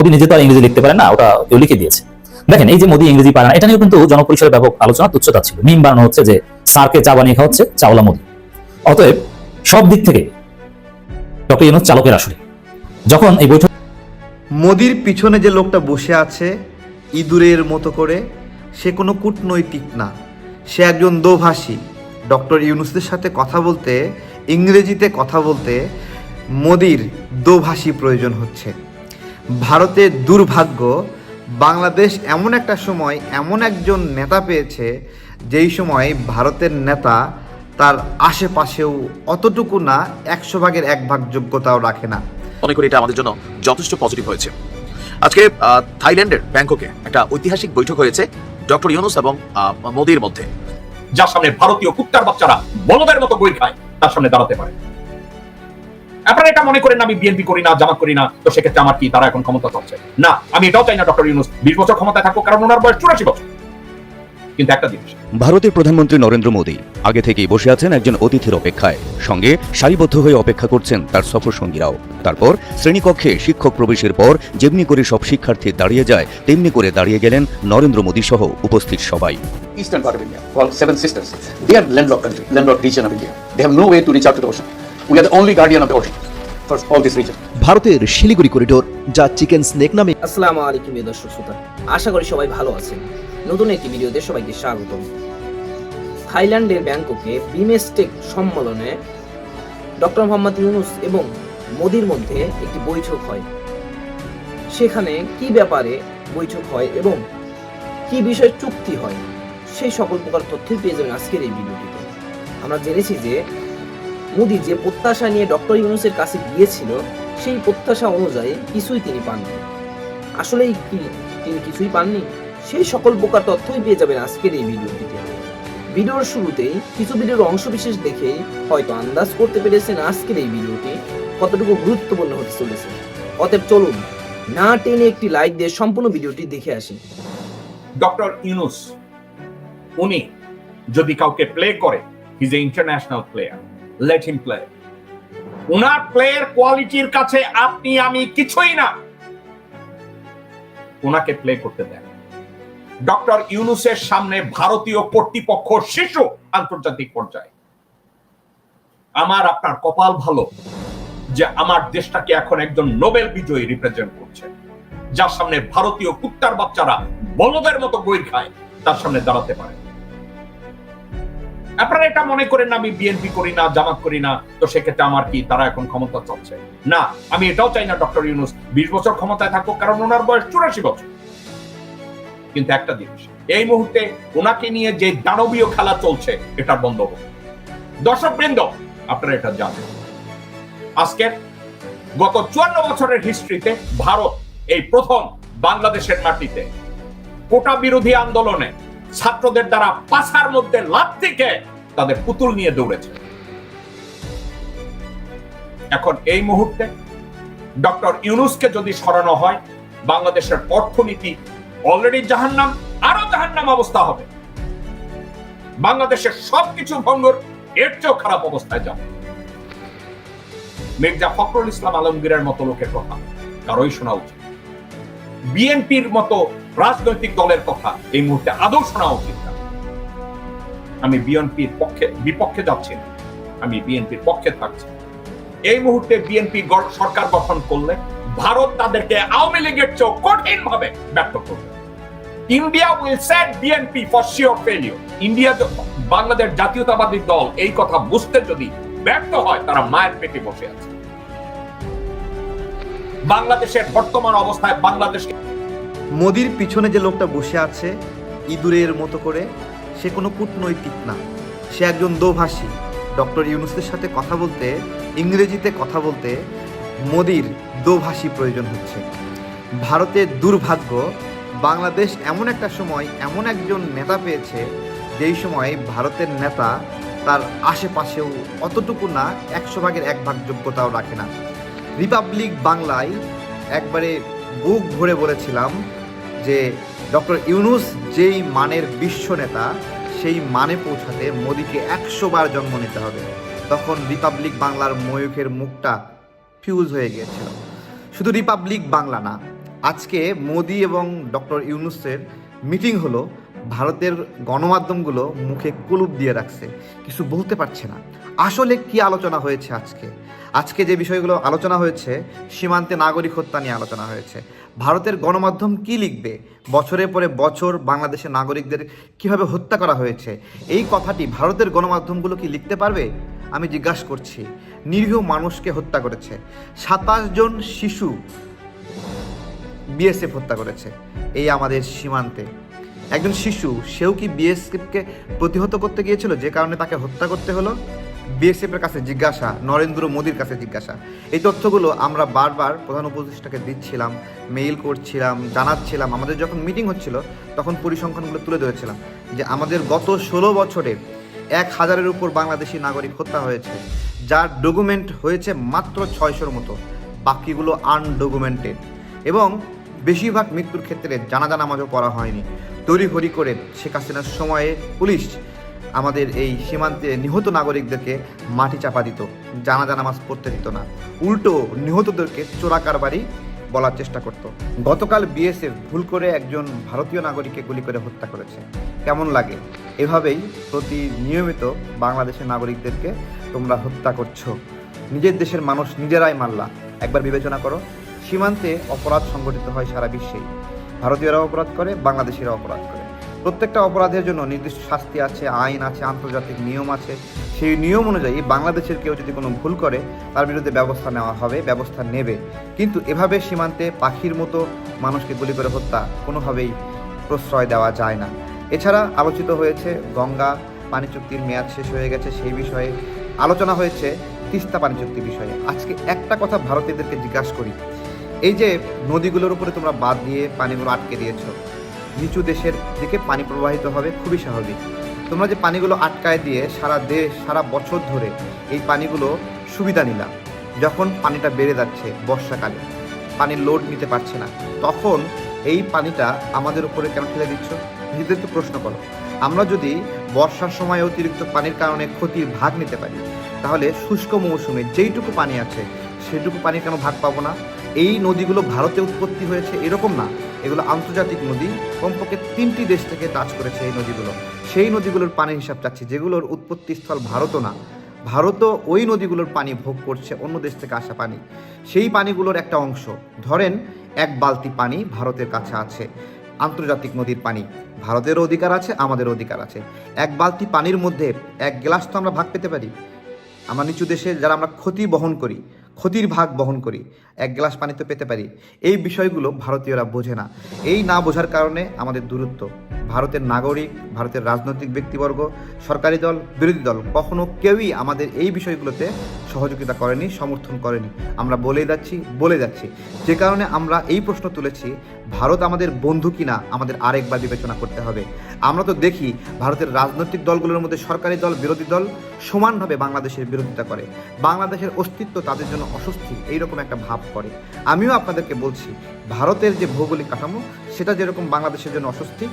মোদী নিজে তো আর ইংরেজি লিখতে পারে না, ওটা কেউ লিখে দিয়েছে। দেখেন, এই যে মোদী ইংরেজি পারে না, এটা নিয়েও কিন্তু জনপরিসরে ব্যাপক আলোচনা, তুচ্ছতা ছিল। মিম বানানো হচ্ছে যে, স্যারকে চা বানিয়ে খাওয়াচ্ছে চাওলা মোদী। অতএব, সব দিক থেকে ডক্টর ইউনুস চালকের আসলে যখন এই বৈঠক মোদির পিছনে যে লোকটা বসে আছে, ইঁদুরের মতো করে, সে কোনো কূটনৈতিক না। সে একজন দোভাষী। ডক্টর ইউনুসের সাথে কথা বলতে, ইংরেজিতে কথা বলতে, মোদির দোভাষী প্রয়োজন হচ্ছে। ভারতের দুর্ভাগ্য বাংলাদেশ এমন একটা সময় এমন একজন নেতা পেয়েছে যেই সময় ভারতের নেতা তার আশেপাশেও অতটুকু না একশো ভাগের এক ভাগ যোগ্যতাও রাখে না। মনে করি এটা আমাদের জন্য যথেষ্ট পজিটিভ হয়েছে। আজকে থাইল্যান্ডের ব্যাংককে একটা ঐতিহাসিক বৈঠক হয়েছে ডক্টর ইউনুস এবং মোদির মধ্যে। যার সামনে ভারতীয় কুত্তার বাচ্চারা বলদের মতো বই খায় তার সামনে দাঁড়াতে পারে। আপনারা এটা মনে করেন না আমি বিএনপি করি না জামাত করি না তো সেক্ষেত্রে আমার কি তারা এখন ক্ষমতা চাচ্ছে না আমি এটাও চাই না ডক্টর ইউনুস বিশ বছর ক্ষমতায় থাকব কারণ ওনার বয়স চুরাশি বছর কিন্তু একটা জিনিস ভারতের প্রধানমন্ত্রী নরেন্দ্র মোদী আগে থেকেই বসে আছেন একজন অতিথির অপেক্ষায় সঙ্গে সারিবদ্ধ হয়ে অপেক্ষা করছেন তার সফর সঙ্গীরাও তারপর শ্রেণীকক্ষে শিক্ষক প্রবেশের পর যেমনি করে সব শিক্ষার্থী দাঁড়িয়ে যায় তেমনি করে দাঁড়িয়ে গেলেন নরেন্দ্র মোদী সহ উপস্থিত সবাই eastern part of India, called Seven Sisters. They are landlocked country, landlocked region of India. They have no way to reach out to the ocean. We are the only guardian of the ocean for all this region. ভারতের Siliguri corridor যা chicken snake নামে আসসালামু আলাইকুম প্রিয় দর্শক শ্রোতা। আশা করি সবাই ভালো আছেন। নতুন একটি ভিডিওতে সবাইকে স্বাগতম। থাইল্যান্ডের ব্যাংককে বিমেস্টেক সম্মেলনে ডক্টর মোহাম্মদ ইউনুস এবং মোদির মধ্যে একটি বৈঠক হয়। সেখানে কি ব্যাপারে বৈঠক হয় এবং কি বিষয়ে চুক্তি হয় সেই সকল প্রকার তথ্যই পেয়ে যাবেন আজকের এই ভিডিওটিতে আমরা জেনেছি যে মোদি যে প্রত্যাশা নিয়ে ডক্টর ইউনুসের কাছে গিয়েছিল, সেই প্রত্যাশা অনুযায়ী কিছুই তিনি পাননি। আসলেই কি তিনি কিছুই পাননি? সেই সকল প্রকার তথ্যই পেয়ে যাবেন আজকের এই ভিডিওটিতে। ভিডিওর শুরুতেই কিছু ভিডিওর অংশ বিশেষ দেখেই হয়তো আন্দাজ করতে পেরেছেন আজকের এই ভিডিওটি, কতটুকু গুরুত্বপূর্ণ হতে চলেছে। অতএব চলুন, না টেনে একটি লাইক দিয়ে সম্পূর্ণ ভিডিওটি দেখে আসি। ডক্টর ইউনুস, উনি যদি কাউকে প্লে করে his a international player let him play উনার প্লেয়ার কোয়ালিটির কাছে আপনি, আমি কিছুই না। ওনাকে প্লে করতে দেন। ডক্টর ইউনুসের সামনে ভারতীয় কর্তৃপক্ষ শিশু আন্তর্জাতিক পর্যায়ে। আমার, আপনার কপাল ভালো যে আমার দেশটাকে এখন একজন নোবেল বিজয়ী রিপ্রেজেন্ট করছে। যার সামনে ভারতীয় কুত্তার বাচ্চারা বলদের মতো বই খায়, তার সামনে দাঁড়াতে পারে। আপনারা এটা মনে করেন না, আমি বিএনপি করি না, জামাত করি না, তো সেক্ষেত্রে আমার কি তারা এখন ক্ষমতা চাচ্ছে না, আমি এটাও চাই না, ডক্টর ইউনুস, বিশ বছর ক্ষমতায় থাকুক, কারণ ওনার বয়স চুরাশি বছর। কিন্তু একটা জিনিস, এই মুহূর্তে ওনাকে নিয়ে যে দানবীয় খেলা চলছে, এটা বন্ধ হোক। দর্শক বৃন্দ আপনারা এটা জানেন। আজকে গত চুয়ান্ন বছরের হিস্ট্রিতে ভারত এই প্রথম বাংলাদেশের মাটিতে কোটা বিরোধী আন্দোলনে ছাত্রদের দ্বারা পাশার মধ্যে লাভ থেকে তাদের পুতুল নিয়ে দৌড়েছে। এখন এই মুহূর্তে ডক্টর ইউনুসকে যদি সরানো হয়, বাংলাদেশের অর্থনীতি অলরেডি জাহান্নাম, আরও জাহান্নাম অবস্থা হবে। বাংলাদেশের সবকিছু ভঙ্গর, এর চেয়েও খারাপ অবস্থায় যাবে। মির্জা ফখরুল ইসলাম আলমগীরের মতো লোকের কথা কারোই শোনা উচিত। বিএনপির মতো রাজনৈতিক দলের কথা এই মুহূর্তে আদৌ শোনা উচিত না। আমি বিএনপির পক্ষে, বিপক্ষে যাচ্ছি না। আমি বিএনপির পক্ষে থাকছি। এই মুহূর্তে বিএনপি সরকার গঠন করলে ভারত তাদেরকে আওয়ামী লীগের চেয়েও কঠিন ভাবে ব্যর্থ করবে। India will set BNP for sure failure. India Bangladesh জাতীয়তাবাদী দল এই কথা বুঝতে যদি ব্যর্থ হয়, তারা মায়ের পেটে বসে আছে। বাংলাদেশের বর্তমান অবস্থায় বাংলাদেশকে মোদির পিছনে যে লোকটা বসে আছে, ইঁদুরের মতো করে, সে কোনো কূটনৈতিক না। সে একজন দোভাষী। ডক্টর ইউনুসের সাথে কথা বলতে, ইংরেজিতে কথা বলতে মোদির দোভাষী প্রয়োজন হচ্ছে। ভারতের দুর্ভাগ্য, বাংলাদেশ এমন একটা সময়, এমন একজন নেতা পেয়েছে, যেই সময় ভারতের নেতা তার আশেপাশেও অতটুকু না, একশো ভাগের এক ভাগ যোগ্যতাও রাখে না। রিপাবলিক বাংলায় একবারে বুক ভরে বলেছিলাম যে ডক্টর ইউনুস যেই মানের বিশ্ব নেতা, সেই মানে পৌঁছাতে মোদীকে একশো বার জন্ম নিতে হবে। তখন রিপাবলিক বাংলার ময়ূখের মুখটা ফিউজ হয়ে গিয়েছিল। শুধু রিপাবলিক বাংলা না, আজকে মোদি এবং ডক্টর ইউনুসের মিটিং হলো ভারতের গণমাধ্যমগুলো মুখে কুলুপ দিয়ে রাখছে। কিছু বলতে পারছে না। আসলে কি আলোচনা হয়েছে আজকে? আজকে যে বিষয়গুলো আলোচনা হয়েছে, সীমান্তে নাগরিক হত্যা নিয়ে আলোচনা হয়েছে। ভারতের গণমাধ্যম কি লিখবে? বছরের পরে বছর বাংলাদেশের নাগরিকদের কীভাবে হত্যা করা হয়েছে? এই কথাটি ভারতের গণমাধ্যমগুলো কি লিখতে পারবে? আমি জিজ্ঞাসা করছি। নিরীহ মানুষকে হত্যা করেছে। সাতাশ জন শিশু বিএসএফ হত্যা করেছে। এই আমাদের সীমান্তে। একজন শিশু, সেও কি বিএসএফকে প্রতিহত করতে গিয়েছিল? যে কারণে তাকে হত্যা করতে হলো? বিএসএফের কাছে জিজ্ঞাসা, নরেন্দ্র মোদীর কাছে জিজ্ঞাসা। এই তথ্যগুলো আমরা বারবার প্রধান উপদেষ্টাকে দিচ্ছিলাম মেইল করছিলাম, জানাচ্ছিলাম। আমাদের যখন মিটিং হচ্ছিল, তখন পরিসংখ্যানগুলো তুলে ধরেছিলাম যে আমাদের গত ষোলো বছরে এক হাজারের উপর বাংলাদেশি নাগরিক হত্যা হয়েছে, যার ডকুমেন্ট হয়েছে মাত্র ছয়শোর মতো। বাকিগুলো আনডকুমেন্টেড এবং বেশিরভাগ মৃত্যুর ক্ষেত্রে জানাজা নামাজও পড়া হয়নি। তড়িঘড়ি করে শেখ হাসিনার সময়ে পুলিশ আমাদের এই সীমান্তে নিহত নাগরিকদেরকে মাটি চাপা দিত, জানাজা নামাজ পড়তে দিত না। উল্টো নিহতদেরকে চোরাকারবারি বলার চেষ্টা করত। গতকাল বিএসএফ ভুল করে একজন ভারতীয় নাগরিককে গুলি করে হত্যা করেছে। কেমন লাগে? এভাবেই প্রতি নিয়মিত বাংলাদেশের নাগরিকদেরকে তোমরা হত্যা করছ। নিজের দেশের মানুষ নিজেরাই মারলা একবার বিবেচনা করো, সীমান্তে অপরাধ সংগঠিত হয় সারা বিশ্বেই। ভারতীয়রা অপরাধ করে বাংলাদেশিরা অপরাধ করে। প্রত্যেকটা অপরাধের জন্য নির্দিষ্ট শাস্তি আছে, আইন আছে, আন্তর্জাতিক নিয়ম আছে। সেই নিয়ম অনুযায়ী বাংলাদেশের কেউ যদি কোনো ভুল করে, তার বিরুদ্ধে ব্যবস্থা নেওয়া হবে, ব্যবস্থা নেবে। কিন্তু এভাবে সীমান্তে পাখির মতো মানুষকে গুলি করে হত্যা কোনোভাবেই প্রশ্রয় দেওয়া যায় না। এছাড়া আলোচিত হয়েছে, গঙ্গা পানি চুক্তির মেয়াদ শেষ হয়ে গেছে, সেই বিষয়ে আলোচনা হয়েছে, তিস্তা পানি চুক্তি বিষয়ে। আজকে একটা কথা ভারতীয়দেরকে জিজ্ঞাসা করি এই যে নদীগুলোর উপরে তোমরা বাদ দিয়ে পানিগুলো আটকে দিয়েছ, নিচু দেশের দিকে পানি প্রবাহিত হবে, খুবই স্বাভাবিক। তোমরা যে পানিগুলো আটকায় দিয়ে সারা দেশ, সারা বছর ধরে এই পানিগুলো সুবিধা নিলাম। যখন পানিটা বেড়ে যাচ্ছে বর্ষাকালে পানির লোড নিতে পারছে না, তখন এই পানিটা আমাদের উপরে কেন ফেলে দিচ্ছ? নিজেদেরকে প্রশ্ন করো। আমরা যদি বর্ষার সময় অতিরিক্ত পানির কারণে ক্ষতির ভাগ নিতে পারি, তাহলে শুষ্ক মৌসুমে যেইটুকু পানি আছে সেটুকু পানি কেন ভাগ পাবো না? এই নদীগুলো ভারতে উৎপত্তি হয়েছে এরকম না। এগুলো আন্তর্জাতিক নদী। কমপক্ষে তিনটি দেশ থেকে টাচ করেছে এই নদীগুলো। সেই নদীগুলোর পানির হিসাব চাচ্ছি, যেগুলোর উৎপত্তিস্থল ভারতও না। ভারতও ওই নদীগুলোর পানি ভোগ করছে, অন্য দেশ থেকে আসা পানি। সেই পানিগুলোর একটা অংশ। ধরেন, এক বালতি পানি ভারতের কাছে আছে। আন্তর্জাতিক নদীর পানি। ভারতেরও অধিকার আছে, আমাদেরও অধিকার আছে। এক বালতি পানির মধ্যে এক গ্লাস তো আমরা ভাগ পেতে পারি। আমার নিচু দেশে যারা আমরা ক্ষতি বহন করি ক্ষতির ভাগ বহন করি, এক গ্লাস পানি তো পেতে পারি। এই বিষয়গুলো ভারতীয়রা বোঝে না। এই না বোঝার কারণে আমাদের দূরত্ব। ভারতের নাগরিক, ভারতের রাজনৈতিক ব্যক্তিবর্গ, সরকারি দল, বিরোধী দল কখনো কেউই আমাদের এই বিষয়গুলোতে সহযোগিতা করেনি, সমর্থন করেনি। আমরা বলে যাচ্ছি বলে যাচ্ছি। যে কারণে আমরা এই প্রশ্ন তুলেছি ভারত আমাদের বন্ধু কিনা আমাদের আরেকবার বিবেচনা করতে হবে। আমরা তো দেখি ভারতের রাজনৈতিক দলগুলোর মধ্যে সরকারি দল, বিরোধী দল সমানভাবে বাংলাদেশের বিরোধিতা করে। বাংলাদেশের অস্তিত্ব তাদের জন্য অস্বস্তি, এইরকম একটা ভাব করে। আমিও আপনাদেরকে বলছি, ভারতের যে ভৌগোলিক কাঠামো, সেটা যেরকম বাংলাদেশের জন্য অস্বস্তি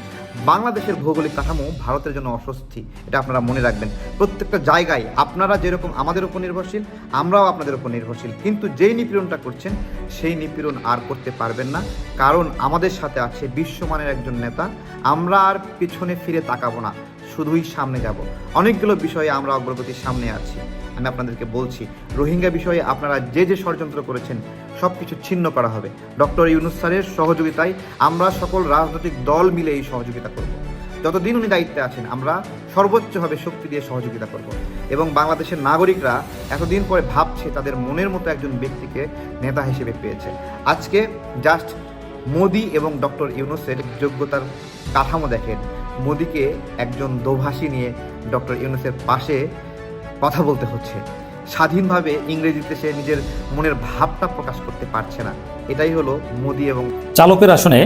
বাংলাদেশের ভৌগোলিক কাঠামো ভারতের জন্য অস্বস্তি, এটা আপনারা মনে রাখবেন। প্রত্যেকটা জায়গায় আপনারা যেরকম আমাদের উপর নির্ভরশীল, আমরাও আপনাদের উপর নির্ভরশীল। কিন্তু যেই নিপীড়নটা করছেন, সেই নিপীড়ন আর করতে পারবেন না। কারণ আমাদের সাথে আছে বিশ্বমানের একজন নেতা। আমরা আর পিছনে ফিরে তাকাবো না, শুধুই সামনে যাব। অনেকগুলো বিষয়ে আমরা অগ্রগতির সামনে আছি। আমি আপনাদেরকে বলছি, রোহিঙ্গা বিষয়ে আপনারা যে যে ষড়যন্ত্র করেছেন সব কিছু ছিন্ন করা হবে। ডক্টর ইউনুস স্যারের সহযোগিতায় আমরা সকল রাজনৈতিক দল মিলে এই সহযোগিতা করব। যতদিন উনি দায়িত্বে আছেন, আমরা সর্বোচ্চভাবে শক্তি দিয়ে সহযোগিতা করব। এবং বাংলাদেশের নাগরিকরা এতদিন পরে ভাবছে, তাদের মনের মতো একজন ব্যক্তিকে নেতা হিসেবে পেয়েছে। আজকে জাস্ট মোদি এবং ডক্টর ইউনুসের যোগ্যতার কাঠামো দেখেন। মোদিকে একজন দোভাষী নিয়ে ডক্টর ইউনুসের পাশে কথা বলতে হচ্ছে। স্বাধীনভাবে ইংরেজিতে সে নিজের মনের ভাবটা প্রকাশ করতে পারছে না। এটাই হলো মোদি এবং চালকের আসনে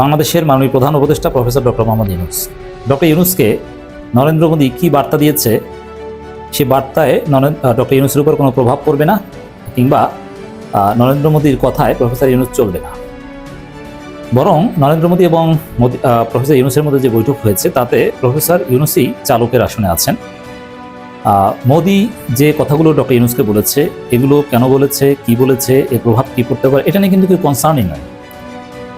বাংলাদেশের মাননীয় প্রধান উপদেষ্টা professor doctor Mohammad Yunus. Doctor ইউনুসকে নরেন্দ্র মোদী কি বার্তা দিয়েছে, সে বার্তায় ডক্টর ইউনুসের উপর কোনো প্রভাব পড়বে না, কিংবা নরেন্দ্র মোদীর কথায় প্রফেসর ইউনুস চলবে না। বরং নরেন্দ্র মোদী এবং প্রফেসর ইউনুসের মধ্যে যে বৈঠক হয়েছে, তাতে প্রফেসর ইউনুসই চালকের আসনে আছেন। মোদী যে কথাগুলো ডক্টর ইউনুসকে বলেছে, এগুলো কেন বলেছে, কি বলেছে, এর প্রভাব কি পড়তে পারে, এটা নিয়ে কিন্তু কেউ কনসার্নই নয়।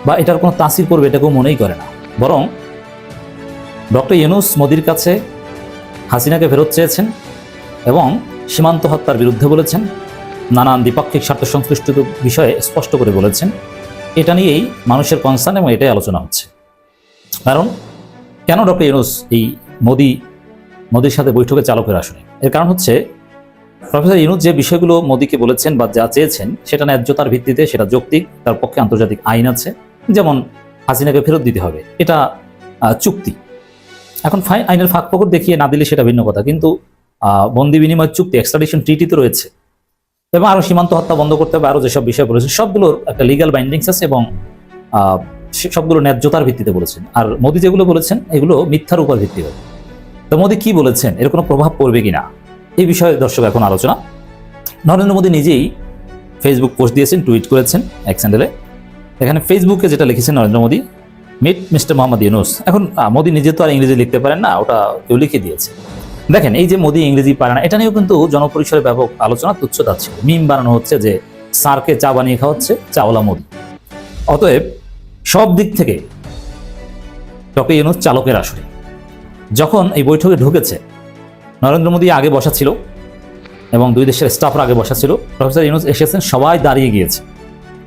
বা এটার কোনো তাসির করবে এটা কেউ মনেই করে না। বরং ডক্টর ইউনুস মোদির কাছে হাসিনাকে ফেরত চেয়েছেন এবং সীমান্ত হত্যার বিরুদ্ধে বলেছেন, নানান দ্বিপাক্ষিক স্বার্থ সংশ্লিষ্ট বিষয়ে স্পষ্ট করে বলেছেন। এটা নিয়েই মানুষের কনসার্ন এবং এটাই আলোচনা হচ্ছে। কারণ কেন ডক্টর ইউনুস এই মোদি মোদির সাথে বৈঠকে চালকের আসনে। এর কারণ হচ্ছে, প্রফেসর ইউনুস যে বিষয়গুলো মোদিকে বলেছেন বা যা চেয়েছেন, সেটা ন্যায্যতার ভিত্তিতে, সেটা যৌক্তিক, তার পক্ষে আন্তর্জাতিক আইন আছে। যেমন হাসিনাকে ফেরত দিতে হবে, এটা চুক্তি। এখন ফাই, আইনের ফাঁক ফকর দেখিয়ে না দিলে সেটা ভিন্ন কথা, কিন্তু বন্দি বিনিময় চুক্তি এক্সট্রাডিশন ট্রিটি তো রয়েছে। এবং আরও সীমান্ত হত্যা বন্ধ করতে হবে আরও যেসব বিষয় বলেছে, সবগুলোর একটা লিগাল বাইন্ডিংস আছে এবং সবগুলো ন্যায্যতার ভিত্তিতে বলেছেন। আর মোদি যেগুলো বলেছেন, এগুলো মিথ্যার উপর ভিত্তি করে। তো মোদি কি বলেছেন? এর কোনো প্রভাব পড়বে কিনা? এই বিষয়ে দর্শক এখন আলোচনা। নরেন্দ্র মোদী নিজেই ফেসবুক পোস্ট দিয়েছেন টুইট করেছেন এক স্যান্ডেলে এখানে ফেসবুকে যেটা লিখেছেন নরেন্দ্র মোদী মিট মিস্টার মোহাম্মদ ইউনুস এখন মোদী নিজে তো আর ইংরেজি লিখতে পারেন না, ওটা কেউ লিখে দিয়েছে। দেখেন, এই যে মোদী ইংরেজি পারে না, এটা নিয়েও কিন্তু জনপরিসরে ব্যাপক আলোচনা তুচ্ছতা ছিল। মিম বানানো হচ্ছে যে স্যারকে চা বানিয়ে খাওয়া হচ্ছে চাওলা মোদী। অতএব সব দিক থেকে ডক্টর ইউনুস চালকের আসরে। যখন এই বৈঠকে ঢুকেছে, নরেন্দ্র মোদী আগে বসা ছিল এবং দুই দেশের স্টাফরা আগে বসা ছিল, প্রফেসর ইউনুস এসেছেন, সবাই দাঁড়িয়ে গিয়েছে।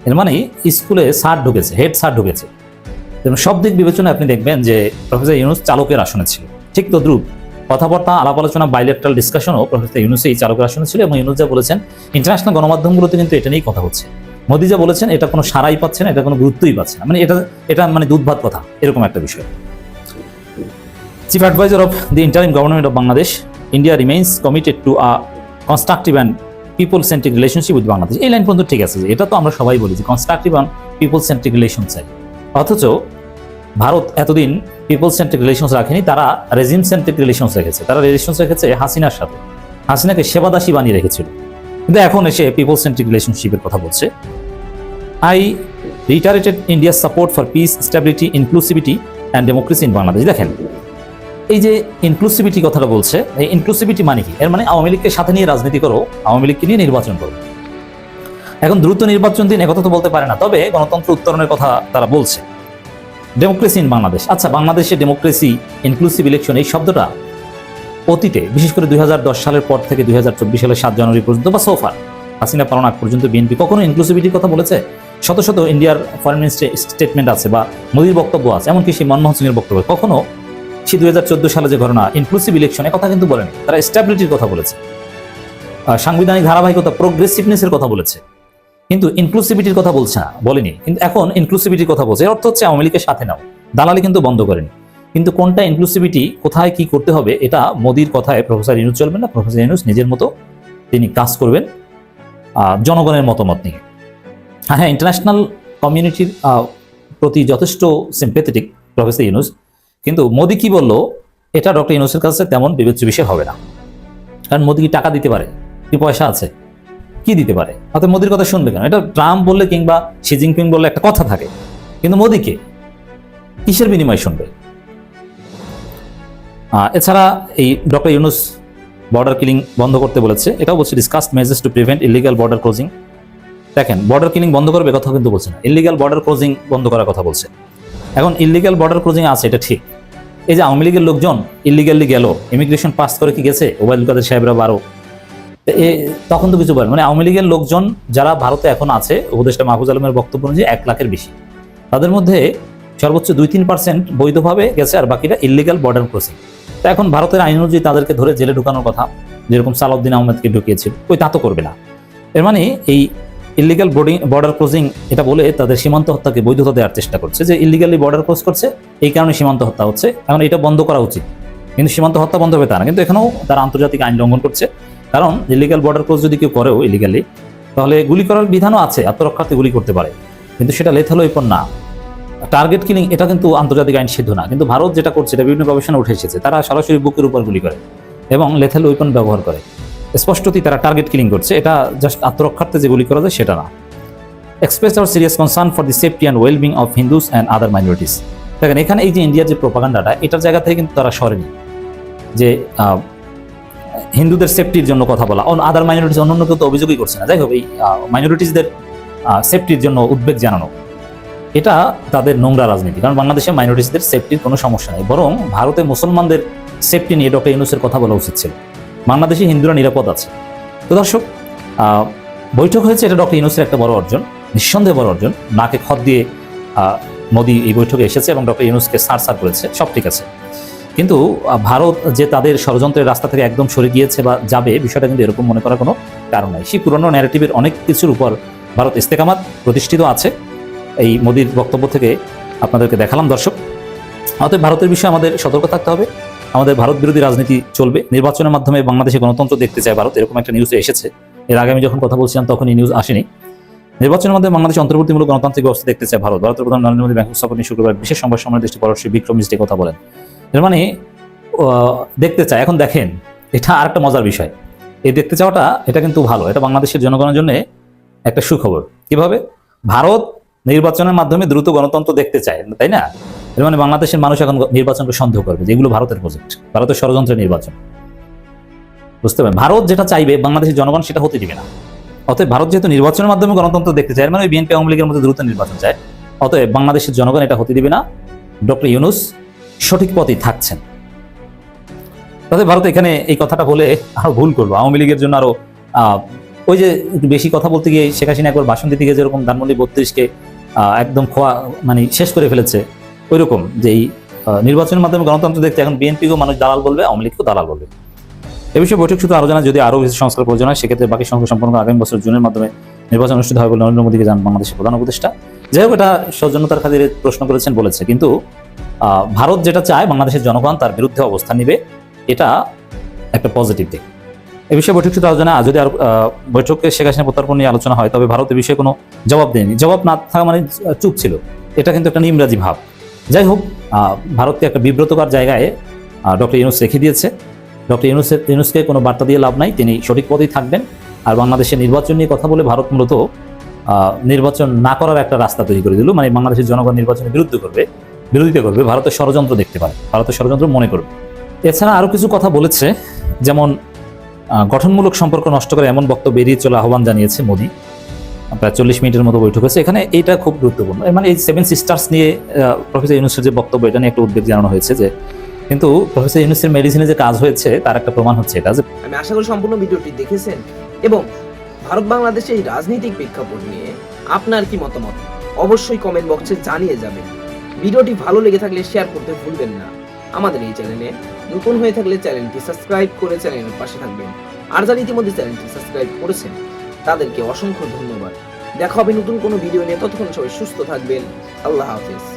এর মানে স্কুলে স্যার ঢুকেছে, হেড স্যার ঢুকেছে। এবং সব দিক বিবেচনায় আপনি দেখবেন যে প্রফেসর ইউনুস চালকের আসনে ছিল। ঠিক তদ্রুপ কথাবার্তা আলাপ আলোচনা বাইলেকট্রাল ডিসকাশনও প্রফেসর ইউনুস এই চালকের আসনে ছিল এবং ইউনুস যা বলেছেন ইন্টারন্যাশনাল গণমাধ্যমগুলোতে কিন্তু এটা নিয়েই কথা হচ্ছে। মোদি যা বলেছেন, এটা কোনো সারাই পাচ্ছে না, এটা কোনো গুরুত্বই পাচ্ছে না। মানে এটা এটা মানে দুধ কথা, এরকম একটা বিষয়। Chief adviser of the interim government of Bangladesh India remains committed to a constructive and people centric relationship with Bangladesh এই লাইন পর্যন্ত ঠিক আছে এটা তো আমরা সবাই বলি যে constructive and people centric relation চাই। অথচ ভারত এতদিন পিপল সেন্ট্রিক রিলেশনস রাখেনি, তারা রেজিম সেন্ট্রিক রিলেশনস রেখেছে। তারা রিলেশনস রেখেছে হাসিনার সাথে। হাসিনাকে সেবাদাসী বানিয়ে রেখেছিল। কিন্তু এখন এসে পিপল সেন্ট্রিক রিলেশনশিপের কথা বলছে। আই রিটারেটেড ইন্ডিয়ার support for peace stability inclusivity and democracy in Bangladesh দেখেন এই যে ইনক্লুসিভিটি কথাটা বলছে, এই ইনক্লুসিভিটি মানে কি? এর মানে আওয়ামী লীগকে সাথে নিয়ে রাজনীতি করো, আওয়ামী লীগকে নিয়ে নির্বাচন করো। এখন দ্রুত নির্বাচন দিন একথা তো বলতে পারে না, তবে গণতন্ত্র উত্তরণের কথা তারা বলছে। ডেমোক্রেসি ইন বাংলাদেশ আচ্ছা বাংলাদেশে ডেমোক্রেসি ইনক্লুসিভ ইলেকশন এই শব্দটা অতীতে, বিশেষ করে দুই হাজার দশ সালের পর থেকে দুই হাজার চব্বিশ সালের সাত জানুয়ারি পর্যন্ত বা সোফার হাসিনা পালন আগ পর্যন্ত বিএনপি কখনো ইনক্লুসিভিটির কথা বলেছে? শত শত ইন্ডিয়ার ফরেন মিনিস্ট্রি স্টেটমেন্ট আছে বা মোদির বক্তব্য আছে, এমনকি সেই মনমোহন সিংয়ের বক্তব্য, কখনো সে দুই সালে যে ঘটনা ইনক্লুসিভ ইলেকশনে কথা কিন্তু বলেনি। তারা স্ট্যাবিলিটির কথা বলেছে। সাংবিধানিক ধারাবাহিকতা প্রোগ্রেসিভনেসের কথা বলেছে। কিন্তু ইনক্লুসিভিটির কথা বলছে না, বলেনি। কিন্তু এখন ইনক্লুসিভিটির কথা বলছে। এর অর্থ হচ্ছে আওয়ামী লীগের সাথে নাও। দালালি কিন্তু বন্ধ করেনি। কিন্তু কোনটা ইনক্লুসিভিটি কোথায় কি করতে হবে, এটা মোদির কথায় প্রফেসর ইউনুস চলবেন না। প্রফেসর ইউনুস নিজের মতো তিনি কাজ করবেন জনগণের মতামত নিয়ে। হ্যাঁ হ্যাঁ ইন্টারন্যাশনাল কমিউনিটির প্রতি যথেষ্ট সিম্পেথেটিক প্রফেসর ইউনুস কিন্তু মোদি কি বলল? এটা ডক্টর ইউনুসের কাছে তেমন বিবেচ্য বিষয় হবে না। কারণ মোদি কি টাকা দিতে পারে? কি পয়সা আছে? কি দিতে পারে? অর্থাৎ মোদির কথা শুনবে কেন? এটা ট্রাম্প বললে কিংবা শি জিনপিং বললে একটা কথা থাকে। কিন্তু মোদিকে কিসের বিনিময় শুনবে? এছাড়া এই ডক্টর ইউনুস বর্ডার কিলিং বন্ধ করতে বলেছে। এটাও বলছে discussed measures to prevent illegal border closing দেখেন বর্ডার কিলিং বন্ধ করবে কথা কিন্তু বলছে না। ইলিগাল বর্ডার ক্লোজিং বন্ধ করার কথা বলছে। এখন ইলিগাল বর্ডার ক্লোজিং আছে, এটা ঠিক। এই যে আওয়ামী লীগের লোকজন ইলিগালি গেল ইমিগ্রেশন পাস করে কি গেছে? ওবায়দুল কাদের সাহেবরা বারো। এ, তখন তো কিছু বলেন। মানে আওয়ামী লীগের লোকজন যারা ভারতে এখন আছে, উপদেষ্টা মাহফুজ আলমের বক্তব্য অনুযায়ী এক লাখের বেশি। তাদের মধ্যে সর্বোচ্চ দুই তিন পার্সেন্ট বৈধভাবে গেছে আর বাকিটা ইলিগাল বর্ডার ক্রসিং তো এখন ভারতের আইন অনুযায়ী তাদেরকে ধরে জেলে ঢুকানোর কথা, যেরকম সালাউদ্দিন আহমেদকে ঢুকিয়েছিল, ওই তা তো করবে না। এর মানে এই ইলিগাল বোর্ডিং বর্ডার ক্রসিং এটা বলে তাদের সীমান্ত হত্যাকে বৈধতা দেওয়ার চেষ্টা করছে যে ইলিগালি বর্ডার ক্রস করছে, এই কারণে সীমান্ত হত্যা হচ্ছে। এখন এটা বন্ধ করা উচিত। কিন্তু সীমান্ত হত্যা বন্ধ হবে তা না। কিন্তু এখানেও তারা আন্তর্জাতিক আইন লঙ্ঘন করছে। কারণ ইলিগাল বর্ডার ক্রস যদি কেউ করেও ইলিগালি তাহলে গুলি করার বিধানও আছে, আত্মরক্ষার্থে গুলি করতে পারে। কিন্তু সেটা লেথাল ওয়েপন না। টার্গেট কিলিং এটা কিন্তু আন্তর্জাতিক আইন সিদ্ধ না। কিন্তু ভারত যেটা করছে, এটা বিভিন্ন গবেষণা উঠে এসেছে। তারা সরাসরি বুকের উপর গুলি করে এবং লেথাল ওয়েপন ব্যবহার করে। স্পষ্টতই তারা টার্গেট কিলিং করছে। এটা জাস্ট আত্মরক্ষার্থে যে গুলি করা যায় সেটা না। Express our serious concern for the safety and wellbeing of Hindus and other minorities দেখেন, এখানে এই যে ইন্ডিয়ার যে প্রোপাগান্ডাটা এটার জায়গা থেকে কিন্তু তারা সরেনি। যে হিন্দুদের সেফটির জন্য কথা বলা, অন আদার মাইনরিটিস অন্য কেউ তো অভিযোগই করছে না। যাই হোক, এই মাইনরিটিসদের সেফটির জন্য উদ্বেগ জানানো। এটা তাদের নোংরা রাজনীতি, কারণ বাংলাদেশে মাইনরিটিসদের সেফটির কোনো সমস্যা নেই। বরং ভারতে মুসলমানদের সেফটি নিয়ে ডক্টর ইউনুসের কথা বলা উচিত ছিল। বাংলাদেশে হিন্দুরা নিরাপদ আছে। তো দর্শক বৈঠক হয়েছে, এটা ডক্টর ইউনুসের একটা বড় অর্জন, নিঃসন্দেহে বড় অর্জন। নাকে খত দিয়ে মোদী এই বৈঠকে এসেছে এবং ডক্টর ইউনুসকে সার সার করেছে, সব ঠিক আছে। কিন্তু ভারত যে তাদের ষড়যন্ত্রের রাস্তা থেকে একদম সরে গিয়েছে বা যাবে, বিষয়টা কিন্তু এরকম মনে করার কোনো কারণ নাই। সেই পুরনো ন্যারেটিভের অনেক কিছুর উপর ভারত ইস্তেকামাত প্রতিষ্ঠিত আছে। এই মোদির বক্তব্য থেকে আপনাদেরকে দেখালাম, দর্শক। অতএব ভারতের বিষয়ে আমাদের সতর্ক থাকতে হবে। আমাদের ভারত বিরোধী রাজনীতি চলবে। নির্বাচনের মাধ্যমে বাংলাদেশে গণতন্ত্র দেখতে চায় ভারত, এরকম একটা নিউজ এসেছে। এর আগে আমি যখন কথা বলছিলাম তখন এই নিউজ আসেনি। নির্বাচনের মাধ্যমে বাংলাদেশ অন্তর্বর্তীমূলক গণতান্ত্রিক ব্যবস্থা দেখতে চায় ভারত। ভারতের প্রধান নরেন্দ্র মোদী সফর নিয়ে শুক্রবার বিশেষ সংবাদ সম্মেলনে দেশটি পররাষ্ট্র বিক্রম মিস্ত্রি কথা বলেন। এর মানে দেখতে চায়। এখন দেখেন, এটা আর একটা মজার বিষয়। এই দেখতে চাওয়াটা, এটা কিন্তু ভালো। এটা বাংলাদেশের জনগণের জন্য একটা সুখবর। কীভাবে? ভারত নির্বাচনের মাধ্যমে দ্রুত গণতন্ত্র দেখতে চায়, তাই না? এর মানে বাংলাদেশের মানুষ এখন নির্বাচনকে সন্দেহ করবে যে এগুলো ভারতের প্রজেক্ট ভারতের ষড়যন্ত্রের নির্বাচন। বুঝতে পারেন ভারত যেটা চাইবে, বাংলাদেশের জনগণ সেটা হতে দিবে না। অতএব ভারত যেহেতু নির্বাচনের মাধ্যমে গণতন্ত্র দেখতে চায় মানে বিএনপি আওয়ামী লীগের মধ্যে দ্রুত নির্বাচন চায়। অতএব বাংলাদেশের জনগণ এটা হতে দিবে না। ডক্টর ইউনুস সঠিক পথেই থাকছেন। তাতে ভারত এখানে এই কথাটা বলে আরও ভুল করব। আওয়ামী লীগের জন্য আরও ওই যে একটু বেশি কথা বলতে গিয়ে শেখ হাসিনা একবার ভাষণ দিতে যেরকম ধানমন্ডি বত্রিশকে একদম খোয়া মানে শেষ করে ফেলেছে ওই রকম যে এই নির্বাচনের মাধ্যমে গণতন্ত্র দেখতে এখন বিএনপিকেও মানুষ দালাল বলবে, আওয়ামী লীগকেও দালাল বলবে। এ বিষয়ে বৈঠক শুধু আলোচনা যদি আরও বেশি সংস্কার প্রয়োজন হয়, সেক্ষেত্রে বাকি সংখ্যা সম্পন্ন আগামী বছর জুনের মাধ্যমে নির্বাচন অনুষ্ঠিত হবে বলে নরেন্দ্র মোদীকে জানান বাংলাদেশের প্রধান উপদেষ্টা। যাই হোক, এটা সৌজন্যতার খাতিরে প্রশ্ন করেছেন বলেছে। কিন্তু ভারত যেটা চায়, বাংলাদেশের জনগণ তার বিরুদ্ধে অবস্থান নিবে, এটা একটা পজিটিভ দিক। এ বিষয়ে বৈঠক শুধু আলোচনা যদি আর বৈঠকে শেখ হাসিনা প্রত্যার্পণ নিয়ে আলোচনা হয়, তবে ভারত এ বিষয়ে কোনো জবাব দেয়নি। জবাব না থাকা মানে চুপ ছিল। এটা কিন্তু একটা নিমরাজি ভাব। যাই হোক ভারতকে একটা বিব্রতকর জায়গায় ডক্টর ইউনুস রেখে দিয়েছে। ডক্টর ইউনুসের, ইউনুসকে কোনো বার্তা দিয়ে লাভ নাই, তিনি সঠিক পথেই থাকবেন। আর বাংলাদেশের নির্বাচন নিয়ে কথা বলে ভারত মূলত নির্বাচন না করার একটা রাস্তা তৈরি করে দিল। মানে বাংলাদেশের জনগণ নির্বাচনের বিরুদ্ধে করবে, বিরোধিতা করবে, ভারতের ষড়যন্ত্র দেখতে পারে, ভারতের ষড়যন্ত্র মনে করবে। এছাড়া আরও কিছু কথা বলেছে, যেমন গঠনমূলক সম্পর্ক নষ্ট করে এমন বক্তব্য এড়িয়ে চলে আহ্বান জানিয়েছে মোদী। প্রায় চল্লিশ মিনিটের মতো বৈঠক হয়েছে। এখানে এটা খুব গুরুত্বপূর্ণ। মানে এই সেভেন সিস্টার্স নিয়ে প্রফেসর ইউনুসের যে বক্তব্য, এটা নিয়ে একটা উদ্বেগ জানানো হয়েছে যে, কিন্তু প্রফেসর ইউনুসের মেডিসিনে যে কাজ হয়েছে, তার একটা প্রমাণ হচ্ছে এটা যে আমি আশা করি সম্পূর্ণ ভিডিওটি দেখেছেন। এবং ভারত বাংলাদেশের এই রাজনৈতিক প্রেক্ষাপট নিয়ে আপনার কি মতামত? অবশ্যই কমেন্ট বক্সে জানিয়ে যাবেন। ভিডিওটি ভালো লেগে থাকলে শেয়ার করতে ভুলবেন না। আমাদের এই চ্যানেলে নতুন হয়ে থাকলে চ্যানেলটি সাবস্ক্রাইব করে চ্যানেলের পাশে থাকবেন। আর যারা ইতিমধ্যে চ্যানেলটি সাবস্ক্রাইব করেছেন তাদেরকে অসংখ্য ধন্যবাদ। দেখা হবে নতুন কোনো ভিডিও নিয়ে। ততক্ষণ সবাই সুস্থ থাকবেন। আল্লাহ হাফিজ।